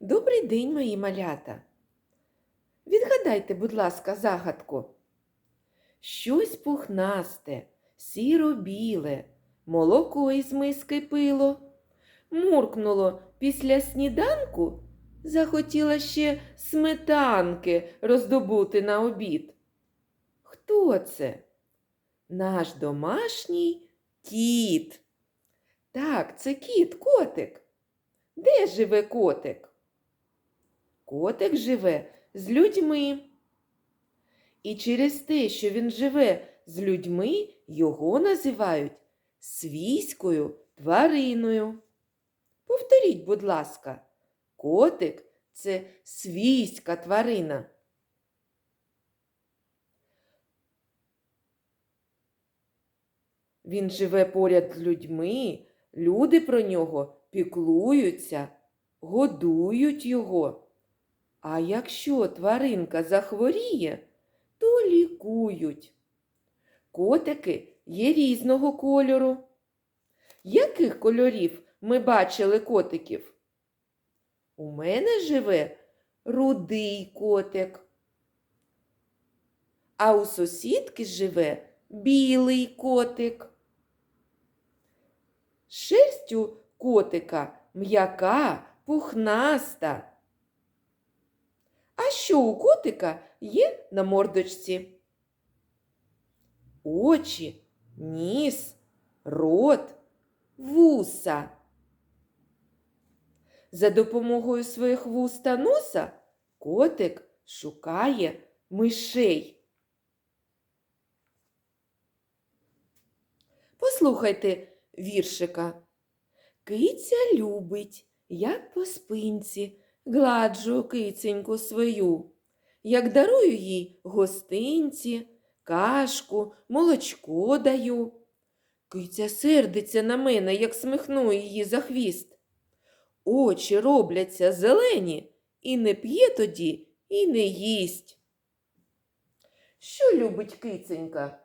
Добрий день, мої малята. Відгадайте, будь ласка, загадку. Щось пухнасте, сіро-біле, молоко із миски пило. Муркнуло після сніданку, захотіла ще сметанки роздобути на обід. Хто це? Наш домашній кіт. Так, це кіт, котик. Де живе котик? Котик живе з людьми. І через те, що він живе з людьми, його називають свійською твариною. Повторіть, будь ласка, котик це свійська тварина. Він живе поряд з людьми, люди про нього піклуються, годують його. А якщо тваринка захворіє, то лікують. Котики є різного кольору. Яких кольорів ми бачили котиків? У мене живе рудий котик. А у сусідки живе білий котик. Шерсть у котика м'яка, пухнаста. А що у котика є на мордочці? Очі, ніс, рот, вуса. За допомогою своїх вуст та носа котик шукає мишей. Послухайте віршика. Киця любить, як по спинці, гладжу киценьку свою, як дарую їй гостинці, кашку, молочко даю. Киця сердиться на мене, як смихну її за хвіст. Очі робляться зелені, і не п'є тоді, і не їсть. Що любить киценька?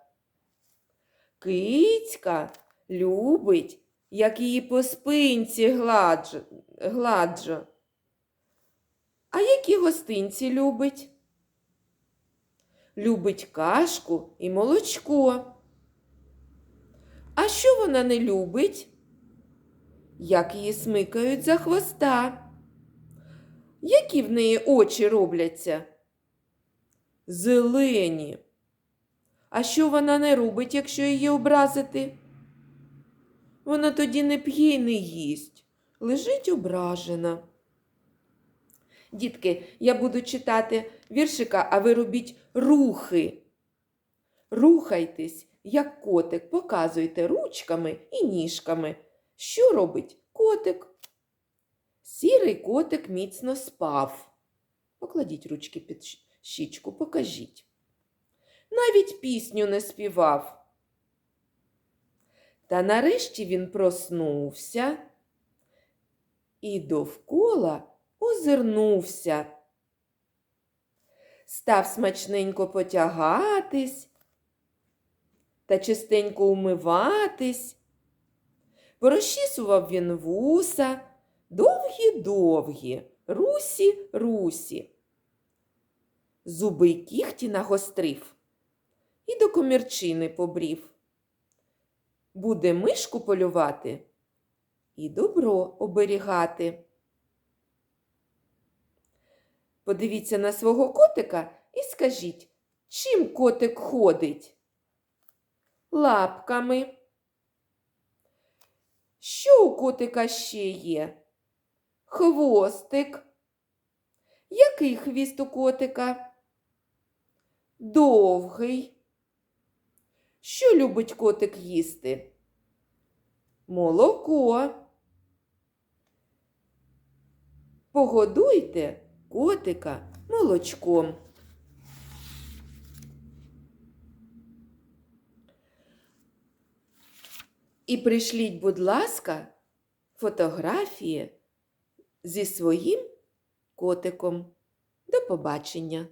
Кицька любить, як її по спинці гладжу. гладжу. А які гостинці любить? Любить кашку і молочко. А що вона не любить? Як її смикають за хвоста? Які в неї очі робляться? Зелені. А що вона не робить, якщо її образити? Вона тоді не п'є й не їсть, лежить ображена. Дітки, я буду читати віршика, а ви робіть рухи. Рухайтесь, як котик, показуйте ручками і ніжками. Що робить котик? Сірий котик міцно спав. Покладіть ручки під щічку, покажіть. Навіть пісню не співав. Та нарешті він проснувся і довкола озирнувся. Став смачненько потягатись та чистенько умиватись. Порозчісував він вуса, довгі-довгі, русі, русі. Зуби й кіхті нагострив і до комірчини побрів. Буде мишку полювати і добро оберігати. Подивіться на свого котика і скажіть, чим котик ходить? Лапками. Що у котика ще є? Хвостик. Який хвіст у котика? Довгий. Що любить котик їсти? Молоко. Погодуйте котика молочком. І пришліть, будь ласка, фотографії зі своїм котиком. До побачення!